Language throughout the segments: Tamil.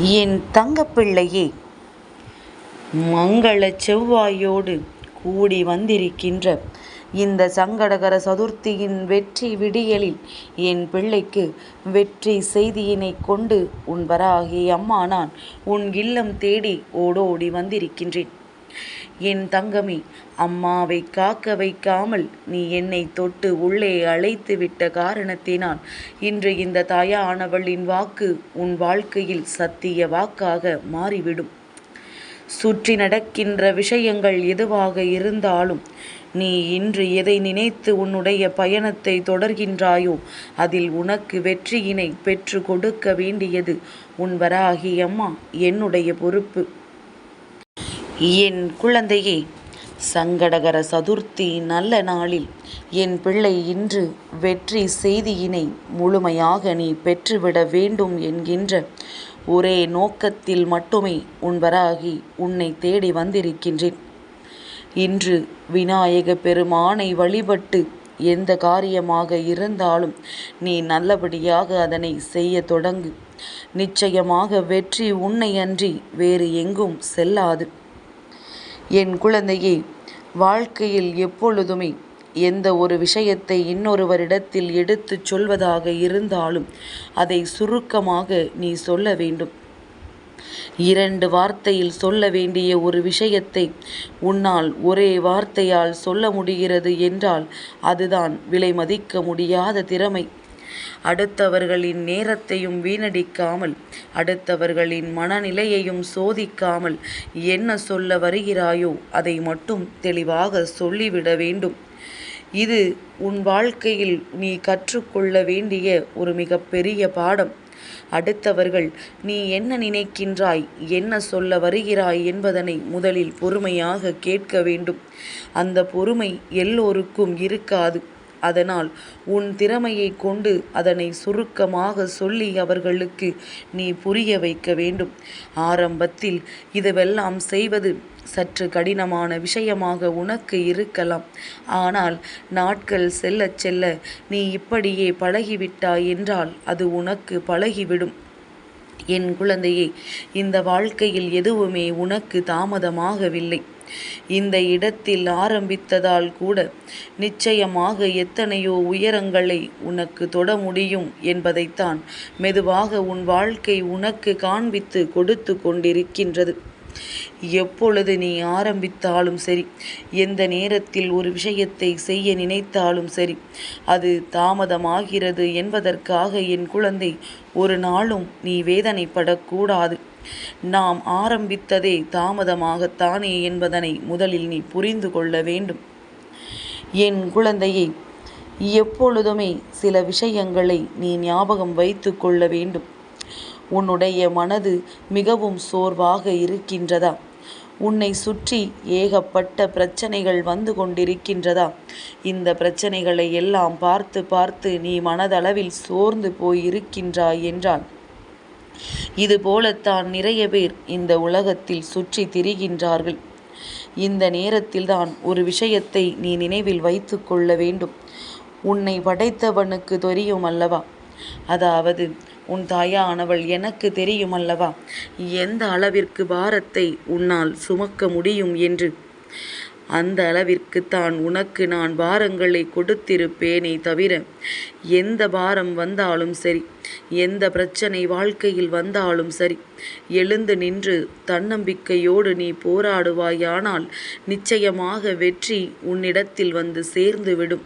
என் தங்கப்பிள்ளையே மங்களச் செவ்வாயோடு கூடி வந்திருக்கின்ற இந்த சங்கடகர சதுர்த்தியின் வெற்றி விடியலில் என் பிள்ளைக்கு வெற்றி செய்தியினைக் கொண்டு உன் வராகி அம்மா நான் உன் இல்லம் தேடி ஓடோடி வந்திருக்கின்றேன். என் தங்கமே அம்மாவை காக்க வைக்காமல் நீ என்னை தொட்டு உள்ளே அழைத்து விட்ட காரணத்தினால் இன்று இந்த தாயானவளின் வாக்கு உன் வாழ்க்கையில் சத்திய வாக்காக மாறிவிடும். சுற்றி நடக்கின்ற விஷயங்கள் எதுவாக இருந்தாலும் நீ இன்று எதை நினைத்து உன்னுடைய பயணத்தை தொடர்கின்றாயோ அதில் உனக்கு வெற்றியினை பெற்று கொடுக்க வேண்டியது உன் வராகி அம்மா என்னுடைய பொறுப்பு. என் குழந்தையே சங்கடகர சதுர்த்தி நல்ல நாளில் என் பிள்ளை இன்று வெற்றி செய்தியினை முழுமையாக நீ பெற்றுவிட வேண்டும் என்கின்ற ஒரே நோக்கத்தில் மட்டுமே உன்வராகி உன்னை தேடி வந்திருக்கின்றேன். இன்று விநாயக பெருமானை வழிபட்டு எந்த காரியமாக இருந்தாலும் நீ நல்லபடியாக அதனை செய்ய தொடங்கு. நிச்சயமாக வெற்றி உன்னை அன்றி வேறு எங்கும் செல்லாது. என் குழந்தையே வாழ்க்கையில் எப்பொழுதுமே எந்த ஒரு விஷயத்தை இன்னொருவரிடத்தில் எடுத்துச் சொல்வதாக இருந்தாலும் அதை சுருக்கமாக நீ சொல்ல வேண்டும். இரண்டு வார்த்தையில் சொல்ல வேண்டிய ஒரு விஷயத்தை உன்னால் ஒரே வார்த்தையால் சொல்ல முடிகிறது என்றால் அதுதான் விலை மதிக்க முடியாத திறமை. அடுத்தவர்களின் நேரத்தையும் வீணடிக்காமல் அடுத்தவர்களின் மனநிலையையும் சோதிக்காமல் என்ன சொல்ல வருகிறாயோ அதை மட்டும் தெளிவாக சொல்லிவிட வேண்டும். இது உன் வாழ்க்கையில் நீ கற்றுக்கொள்ள வேண்டிய ஒரு மிகப்பெரிய பாடம். அடுத்தவர்கள் நீ என்ன நினைக்கின்றாய் என்ன சொல்ல வருகிறாய் என்பதனை முதலில் பொறுமையாக கேட்க வேண்டும். அந்த பொறுமை எல்லோருக்கும் இருக்காது. அதனால் உன் திறமையை கொண்டு அதனை சுருக்கமாக சொல்லி அவர்களுக்கு நீ புரிய வைக்க வேண்டும். ஆரம்பத்தில் இதுவெல்லாம் செய்வது சற்று கடினமான விஷயமாக உனக்கு இருக்கலாம். ஆனால் நாட்கள் செல்ல செல்ல நீ இப்படியே பழகிவிட்டாய் என்றால் அது உனக்கு பழகிவிடும். என் குழந்தையே இந்த வாழ்க்கையில் எதுவுமே உனக்கு தாமதமாகவில்லை. இந்த இடத்தில் ஆரம்பித்ததால் கூட நிச்சயமாக எத்தனையோ உயரங்களை உனக்கு தொட முடியும் என்பதைத்தான் மெதுவாக உன் வாழ்க்கை உனக்கு காண்பித்து கொடுத்து கொண்டிருக்கின்றது. எப்பொழுது நீ ஆரம்பித்தாலும் சரி எந்த நேரத்தில் ஒரு விஷயத்தை செய்ய நினைத்தாலும் சரி அது தாமதமாகிறது என்பதற்காக என் குழந்தை ஒரு நாளும் நீ வேதனைப்படக்கூடாது. நாம் ஆரம்பித்ததே தாமதமாகத்தானே என்பதனை முதலில் நீ புரிந்து கொள்ள வேண்டும். என் குழந்தையை எப்பொழுதுமே சில விஷயங்களை நீ ஞாபகம் வைத்து கொள்ள வேண்டும். உன்னுடைய மனது மிகவும் சோர்வாக இருக்கின்றதா? உன்னை சுற்றி ஏகப்பட்ட பிரச்சனைகள் வந்து கொண்டிருக்கின்றதா? இந்த பிரச்சனைகளை எல்லாம் பார்த்து பார்த்து நீ மனதளவில் சோர்ந்து போயிருக்கின்றாய் என்றான் இது போலத்தான் நிறைய பேர் இந்த உலகத்தில் சுற்றி திரிகின்றார்கள். இந்த நேரத்தில்தான் ஒரு விஷயத்தை நீ நினைவில் வைத்து கொள்ள வேண்டும். உன்னை படைத்தவனுக்கு தெரியும் அல்லவா? அதாவது உன் தாயானவள் எனக்கு தெரியும் அல்லவா? எந்த அளவிற்கு பாரத்தை உன்னால் சுமக்க முடியும் என்று? அந்த அளவிற்கு தான் உனக்கு நான் பாரங்களை கொடுத்திருப்பேனே தவிர எந்த பாரம் வந்தாலும் சரி எந்த பிரச்சனை வாழ்க்கையில் வந்தாலும் சரி எழுந்து நின்று தன்னம்பிக்கையோடு நீ போராடுவாயானால் நிச்சயமாக வெற்றி உன்னிடத்தில் வந்து சேர்ந்துவிடும்.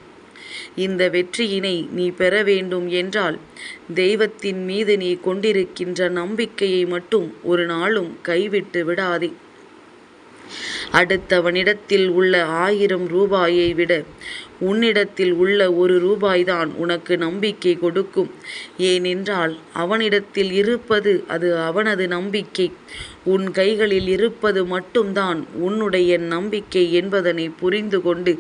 இந்த வெற்றியினை நீ பெற வேண்டும் என்றால் தெய்வத்தின் மீது நீ கொண்டிருக்கின்ற நம்பிக்கையை மட்டும் ஒரு நாளும் கைவிட்டு விடாதே. அடுத்தவனிடத்தில் உள்ள ஆயிரம் ரூபாயை விட உன்னிடத்தில் உள்ள ஒரு ரூபாய்தான் உனக்கு நம்பிக்கை கொடுக்கும். ஏனென்றால் அவனிடத்தில் இருப்பது அது அவனது நம்பிக்கை. உன் கைகளில் இருப்பது மட்டும்தான் உன்னுடைய நம்பிக்கை என்பதனை புரிந்து கொண்டு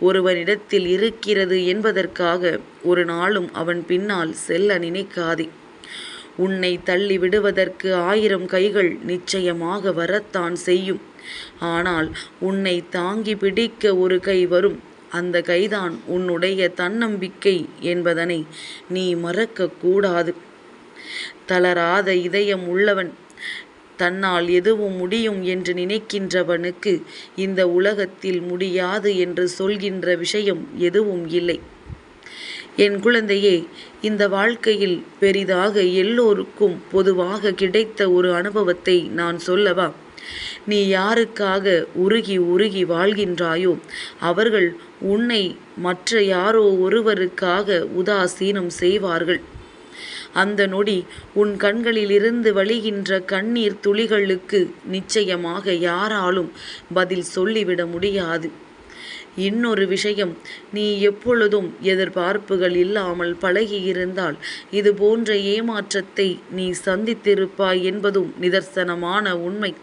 ஒருவனிடத்தில் இருக்கிறது என்பதற்காக ஒரு நாளும் அவன் பின்னால் செல்ல நினைக்காதே. உன்னை தள்ளி விடுவதற்கு ஆயிரம் கைகள் நிச்சயமாக வரத்தான் செய்யும். ஆனால் உன்னை தாங்கி பிடிக்க ஒரு கை வரும். அந்த கைதான் உன்னுடைய தன்னம்பிக்கை என்பதனை நீ மறக்கக்கூடாது தளராத இதயம் உள்ளவன். தன்னால் எதுவும் முடியும் என்று நினைக்கின்றவனுக்கு இந்த உலகத்தில் முடியாது என்று சொல்கின்ற விஷயம் எதுவும் இல்லை. என் குழந்தையே இந்த வாழ்க்கையில் பெரிதாக எல்லோருக்கும் பொதுவாக கிடைத்த ஒரு அனுபவத்தை நான் சொல்லவா? நீ யாருக்காக உருகி உருகி வாழ்கின்றாயோ அவர்கள் உன்னை மற்ற யாரோ ஒருவருக்காக உதாசீனம் செய்வார்கள். அந்த நொடி உன் கண்களிலிருந்து வழிகின்ற கண்ணீர் துளிகளுக்கு நிச்சயமாக யாராலும் பதில் சொல்லிவிட முடியாது. இன்னொரு விஷயம் நீ எப்பொழுதும் எதிர்பார்ப்புகள் இல்லாமல் பழகியிருந்தால் இது போன்ற ஏமாற்றத்தை நீ சந்தித்திருப்பாய் என்பதும் நிதர்சனமான உண்மை.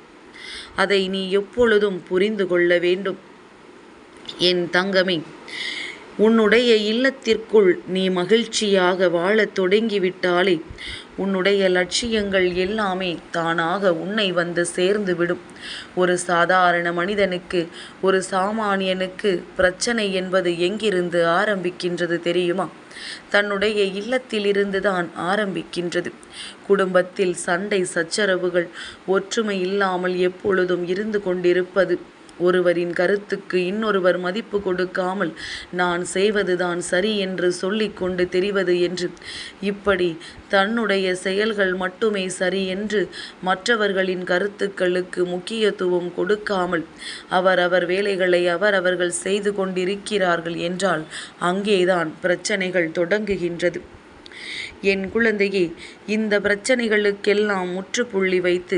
அதை நீ எப்பொழுதும் புரிந்து கொள்ள வேண்டும். என் தங்கமே உன்னுடைய இல்லத்திற்குள் நீ மகிழ்ச்சியாக வாழத் தொடங்கிவிட்டாலே உன்னுடைய லட்சியங்கள் எல்லாமே தானாக உன்னை வந்து சேர்ந்து விடும் ஒரு சாதாரண மனிதனுக்கு ஒரு சாமானியனுக்கு பிரச்சனை என்பது எங்கிருந்து ஆரம்பிக்கின்றது தெரியுமா? தன்னுடைய இல்லத்திலிருந்து தான் ஆரம்பிக்கின்றது. குடும்பத்தில் சண்டை சச்சரவுகள் ஒற்றுமை இல்லாமல் எப்பொழுதும் இருந்து கொண்டிருப்பது ஒருவரின் கருத்துக்கு இன்னொருவர் மதிப்பு கொடுக்காமல் நான் செய்வதுதான் சரி என்று சொல்லிக்கொண்டு தெரிவது என்று இப்படி தன்னுடைய செயல்கள் மட்டுமே சரி என்று மற்றவர்களின் கருத்துக்களுக்கு முக்கியத்துவம் கொடுக்காமல் அவரவர் வேலைகளை அவரவர்கள் செய்து கொண்டிருக்கிறார்கள் என்றால் அங்கேதான் பிரச்சனைகள் தொடங்குகின்றது. என் குழந்தையே இந்த பிரச்சனைகளுக்கெல்லாம் முற்றுப்புள்ளி வைத்து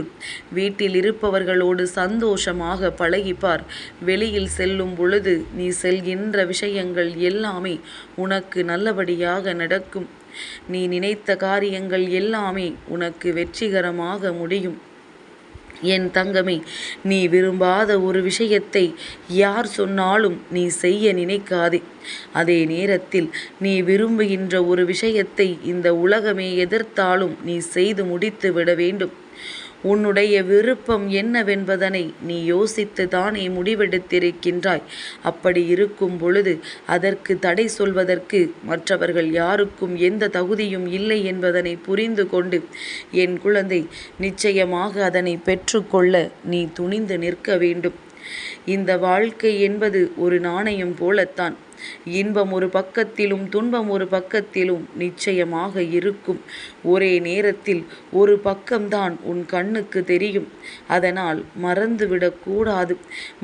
வீட்டில் இருப்பவர்களோடு சந்தோஷமாக பழகிப்பார் வெளியில் செல்லும் பொழுது நீ செல்கின்ற விஷயங்கள் எல்லாமே உனக்கு நல்லபடியாக நடக்கும். நீ நினைத்த காரியங்கள் எல்லாமே உனக்கு வெற்றிகரமாக முடியும். என் தங்கமே நீ விரும்பாத ஒரு விஷயத்தை யார் சொன்னாலும் நீ செய்ய நினைக்காதே. அதே நேரத்தில் நீ விரும்புகின்ற ஒரு விஷயத்தை இந்த உலகமே எதிர்த்தாலும் நீ செய்து முடித்து விட வேண்டும். உன்னுடைய விருப்பம் என்னவென்பதனை நீ யோசித்து தானே முடிவெடுத்திருக்கின்றாய். அப்படி இருக்கும் பொழுது அதற்கு தடை சொல்வதற்கு மற்றவர்கள் யாருக்கும் எந்த தகுதியும் இல்லை என்பதனை புரிந்து கொண்டு என் குழந்தை நிச்சயமாக அதனை பெற்றுக்கொள்ள நீ துணிந்து நிற்க வேண்டும். இந்த வாழ்க்கை என்பது ஒரு நாணயம் போலத்தான். இன்பம் ஒரு பக்கத்திலும் துன்பம் ஒரு பக்கத்திலும் நிச்சயமாக இருக்கும். ஒரே நேரத்தில் ஒரு பக்கம்தான் உன் கண்ணுக்கு தெரியும். அதனால் மறந்துவிடக்கூடாது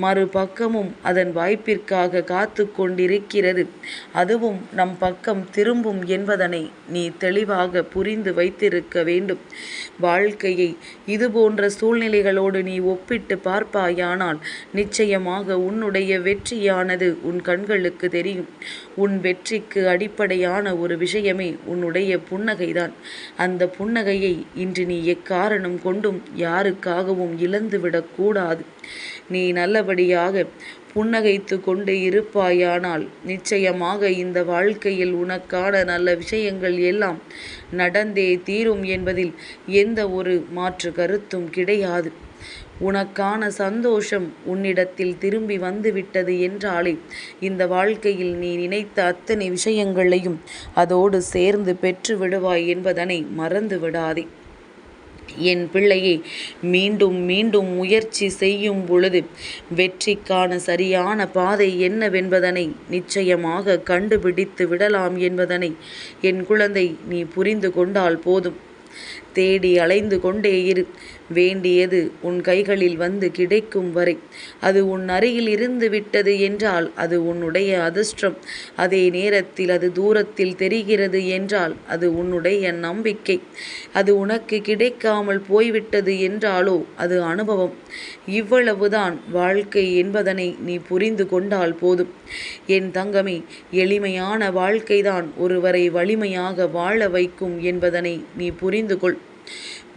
மறுபக்கமும் அதன் வாய்ப்பிற்காக காத்துக் கொண்டிருக்கிறது. அதுவும் நம் பக்கம் திரும்பும் என்பதனை நீ தெளிவாக புரிந்து வைத்திருக்க வேண்டும். வாழ்க்கையை இதுபோன்ற சூழ்நிலைகளோடு நீ ஒப்பிட்டு பார்ப்பாயானால் நிச்சயமாக உன்னுடைய வெற்றியானது உன் கண்களுக்கு தெரியும். உன் வெற்றிக்கு அடிப்படையான ஒரு விஷயமே உன்னுடைய புன்னகைதான். அந்த புன்னகையை இன்று நீ எக்காரணம் கொண்டும் யாருக்காகவும் இழந்துவிடக்கூடாது நீ நல்லபடியாக புன்னகைத்து கொண்டு இருப்பாயானால் நிச்சயமாக இந்த வாழ்க்கையில் உனக்கான நல்ல விஷயங்கள் எல்லாம் நடந்தே தீரும் என்பதில் எந்த ஒரு மாற்று கருத்தும் கிடையாது. உனக்கான சந்தோஷம் உன்னிடத்தில் திரும்பி வந்துவிட்டது என்றாலே இந்த வாழ்க்கையில் நீ நினைத்த அத்தனை விஷயங்களையும் அதோடு சேர்ந்து பெற்று விடுவாய் என்பதனை மறந்து விடாதே. என் பிள்ளையே மீண்டும் மீண்டும் முயற்சி செய்யும் பொழுது வெற்றிக்கான சரியான பாதை என்னவென்பதனை நிச்சயமாக கண்டுபிடித்து விடலாம் என்பதனை என் குழந்தை நீ புரிந்து கொண்டால் போதும். தேடி அலைந்து கொண்டே இரு. வேண்டியது உன் கைகளில் வந்து கிடைக்கும் வரை. அது உன் அருகில் இருந்து விட்டது என்றால் அது உன்னுடைய அதிர்ஷ்டம். அதே நேரத்தில் அது தூரத்தில் தெரிகிறது என்றால் அது உன்னுடைய நம்பிக்கை. அது உனக்கு கிடைக்காமல் போய்விட்டது என்றாலோ அது அனுபவம். இவ்வளவுதான் வாழ்க்கை என்பதனை நீ புரிந்து கொண்டால் போதும். என் தங்கமே எளிமையான வாழ்க்கைதான் ஒருவரை வலிமையாக வாழ வைக்கும் என்பதனை நீ புரிந்து கொள்.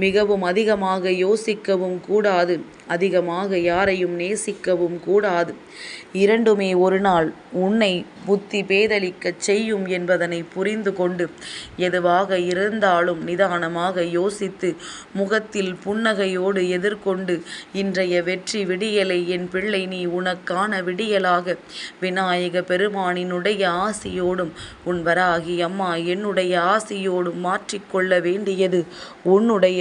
மிகவும் அதிகமாக யோசிக்கவும் கூடாது. அதிகமாக யாரையும் நேசிக்கவும் கூடாது. இரண்டுமே ஒரு நாள் உன்னை புத்தி பேதலிக்கச் செய்யும் என்பதனை புரிந்து கொண்டு எதுவாக இருந்தாலும் நிதானமாக யோசித்து முகத்தில் புன்னகையோடு எதிர்கொண்டு இன்றைய வெற்றி விடியலை என் பிள்ளை நீ உனக்கான விடியலாக. விநாயக பெருமானினுடைய ஆசியோடும் உன் வராகி அம்மா என்னுடைய ஆசியோடும் மாற்றிக்கொள்ள வேண்டியது உன்னுடைய